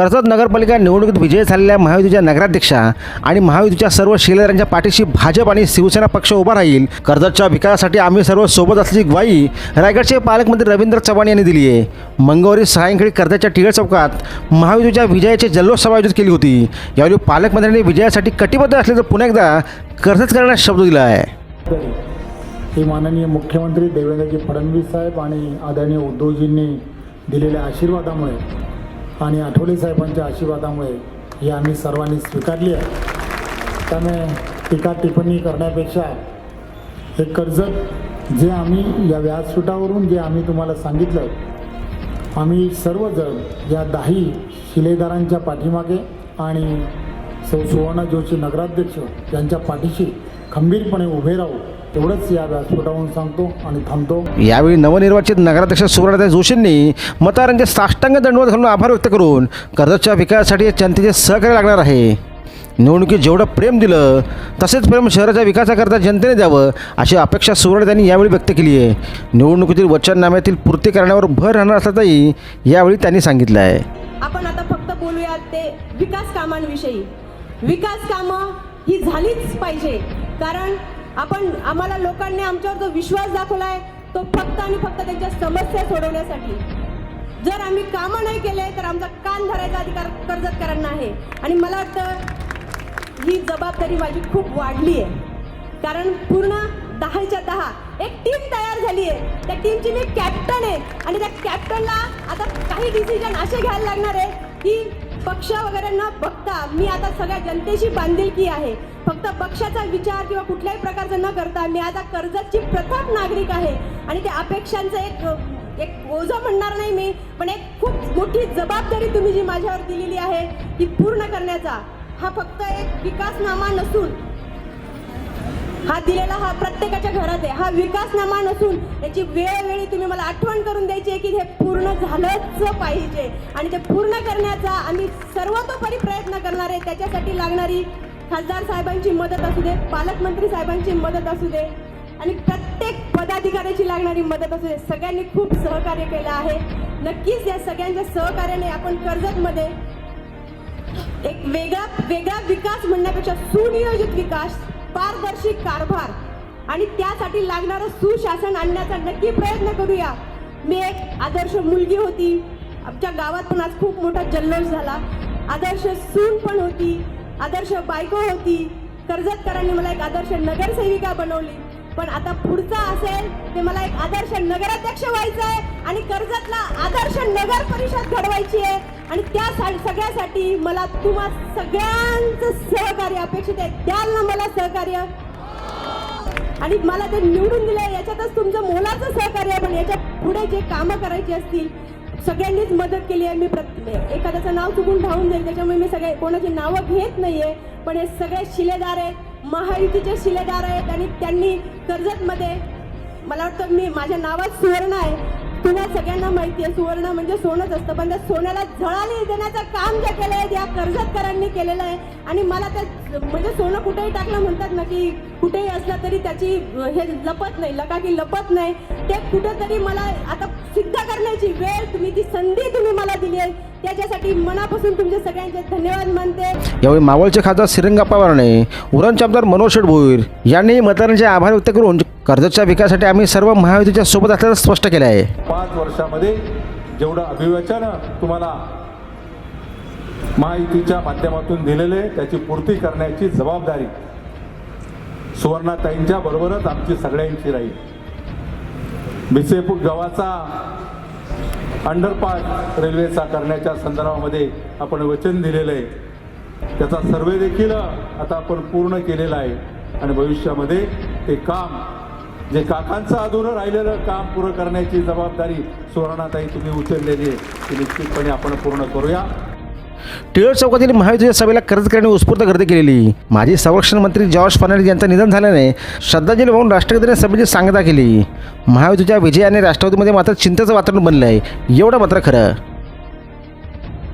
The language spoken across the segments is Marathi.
कर्जत नगरपालिका निवडणुकीत विजयी झालेल्या महायुतीच्या नगराध्यक्षा आणि महायुतीच्या सर्व शिलेदारांच्या पाठीशी भाजप आणि शिवसेना पक्ष उभा राहील. कर्जतच्या विकासासाठी आम्ही सर्व सोबत असल्याची ग्वाही रायगडचे पालकमंत्री रवींद्र चव्हाण यांनी दिली आहे. मंगळवारी सायंकाळी कर्जतच्या टिळक चौकात महायुतीच्या विजयाची जल्लोष सभा आयोजित केली होती. यावेळी पालकमंत्र्यांनी विजयासाठी कटिबद्ध असल्याचं पुन्हा एकदा कर्जतकरांना शब्द दिला आहे. हे माननीय मुख्यमंत्री देवेंद्रजी फडणवीस साहेब आणि आदरणीय उद्धवजींनी दिलेल्या आशीर्वादामुळे आणि आठवले साहेबांच्या आशीर्वादामुळे ही आम्ही सर्वांनी स्वीकारली आहे. त्यामुळे टीका टिप्पणी करण्यापेक्षा हे कर्जत जे आम्ही या व्यासपीठावरून जे आम्ही तुम्हाला सांगितलं आम्ही सर्वजण या दाही शिलेदारांच्या पाठीमागे आणि सौ सुवर्णा जोशी नगराध्यक्ष यांच्या पाठीशी खंबीरपणे उभे राहू एवढंच या व्यासपीठावरून सांगतो आणि थांबतो. यावेळी नवनिर्वाचित नगराध्यक्ष सुवर्णदा जोशींनी मतदारांचे साष्टांग दंडवत घालून आभार व्यक्त करून कर्जतच्या विकासासाठी जनतेचे सहकार्य लागणार आहे. निवडणुकीत जेवढं प्रेम दिलं तसेच प्रेम शहराच्या विकासाकरता जनतेने द्यावं अशी अपेक्षा सुवर्ण त्यांनी यावेळी व्यक्त केली आहे. निवडणुकीतील वचननाम्यातील पूर्ती करण्यावर भर राहणार असल्याचंही यावेळी त्यांनी सांगितलं आहे. आपण आता फक्त बोलूयात ते विकास कामांविषयी. विकास कामं ही झालीच पाहिजे. कारण आपण आम्हाला लोकांनी आमच्यावर जो विश्वास दाखवलाय तो फक्त आणि फक्त त्यांच्या समस्या सोडवण्यासाठी. जर आम्ही कामं नाही केले तर आमचा कान धरायचा अधिकार कर्जतकरांना आहे. आणि मला वाटतं ही जबाबदारी माझी खूप वाढली आहे. कारण पूर्ण दहाच्या दहा एक टीम तयार झाली आहे. त्या टीमची मी कॅप्टन आहे. आणि त्या कॅप्टनला आता काही डिसिजन असे घ्यायला लागणार आहे की पक्ष वगैरे न बघता मी आता सगळ्या जनतेशी बांधिलकी आहे. फक्त पक्षाचा विचार किंवा कुठल्याही प्रकारचा न करता मी आता कर्जतची प्रथम नागरिक आहे. आणि त्या अपेक्षांचं एक एक ओझं म्हणणार नाही मी पण एक खूप मोठी जबाबदारी तुम्ही जी माझ्यावर दिलेली आहे ती पूर्ण करण्याचा हा फक्त एक विकासनामा नसून हा दिलेला हा प्रत्येकाच्या घरात आहे. हा विकासनामा नसून याची वेळोवेळी तुम्ही मला आठवण करून द्यायची आहे की हे पूर्ण झालंच पाहिजे. आणि ते पूर्ण करण्याचा आम्ही सर्वतोपरी प्रयत्न करणार आहे. त्याच्यासाठी लागणारी खासदार साहेबांची मदत असू दे पालकमंत्री साहेबांची मदत असू दे आणि प्रत्येक पदाधिकाऱ्याची लागणारी मदत असू दे. सगळ्यांनी खूप सहकार्य केलं आहे. नक्कीच या सगळ्यांच्या सहकार्याने आपण कर्जतमध्ये एक वेगळा वेगळा विकास म्हणण्यापेक्षा सुनियोजित विकास पारदर्शी कारभार आणि त्यासाठी लागणारं सुशासन आणण्याचा नक्की प्रयत्न करूया. मी एक आदर्श मुलगी होती. आमच्या गावात पण आज खूप मोठा जल्लोष झाला. आदर्श सून पण होती. आदर्श बायको होती. कर्जतकरांनी मला एक आदर्श नगरसेविका बनवली. पण आता पुढचा असेल ते मला एक आदर्श नगराध्यक्ष व्हायचं आहे आणि कर्जतला आदर्श नगर परिषद घडवायची आहे. आणि त्या सा- सगळ्यासाठी मला तुम्हा सगळ्यांचं सहकार्य अपेक्षित आहे. द्याल ना मला सहकार्य? आणि मला ते निवडून दिलं याच्यातच तुमचं मोलाचं सहकार्य आहे. पण याच्यापुढे जे कामं करायची असतील सगळ्यांनीच मदत केली आहे. मी प्रत्येक एखाद्याचं नाव चुकून धावून जाईल त्याच्यामुळे मी सगळे कोणाची नावं घेत नाहीये. पण हे सगळे शिलेदार आहेत. महायुतीचे शिलेदार आहेत आणि त्यांनी कर्जतमध्ये मला वाटतं मी माझ्या नावात सुवर्ण आहे. तुम्हा सगळ्यांना माहिती आहे. सुवर्ण म्हणजे सोनंच असतं. पण त्या सोन्याला झळाली देण्याचं काम जे केलं आहे या कर्जतकरांनी केलेलं आहे. आणि मला त्या म्हणजे सोनं कुठेही टाकलं म्हणतात ना की कुठेही असलं तरी त्याची हे लपत नाही लकाकी लपत नाही. ते कुठेतरी मला आता सिद्ध करण्याची वेळ तुम्ही ती संधी तुम्ही मला दिली आहे त्याच्यासाठी मनापासून तुमचे सगळ्यांचे धन्यवाद मानते. यावेळी मावळचे खासदार श्रीरंगाप्पा वारणे उरणचे आमदार मनोज शेठ भोईर यांनी मतदारांचे आभार व्यक्त करून कर्जतच्या विकासासाठी आम्ही सर्व महायुतीच्या सोबत असल्याचं स्पष्ट केलं आहे. पाच वर्षामध्ये जेवढं अभिवचन तुम्हाला महायुतीच्या माध्यमातून दिलेले आहे, त्याची पूर्ती करण्याची जबाबदारी सुवर्णाताईंच्या बरोबरच आमची सगळ्यांची राहील. भिसेपूर गावाचा अंडरपास रेल्वेचा करण्याच्या संदर्भामध्ये आपण वचन दिलेलं आहे. त्याचा सर्वे देखील आता आपण पूर्ण केलेला आहे. आणि भविष्यामध्ये ते काम जे काकांचं अधुरं राहिलेलं काम पूर्ण करण्याची जबाबदारी सुवर्णाताई तुम्ही उचललेली आहे. ती निश्चितपणे आपण पूर्ण करूया. टिळक चौकातील महायुतीच्या सभेला कर्जकऱ्यांनी उत्स्फूर्त गर्दी केलेली. माजी संरक्षण मंत्री जॉर्ज फर्नांडिस यांचं निधन झाल्याने श्रद्धांजली वाहून राष्ट्रवादीने सभेची सांगता केली. महायुतीच्या विजयाने राष्ट्रवादीमध्ये मात्र चिंतेचं वातावरण बनलं आहे एवढं मात्र खरं.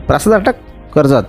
प्रासाद अटक कर्जत.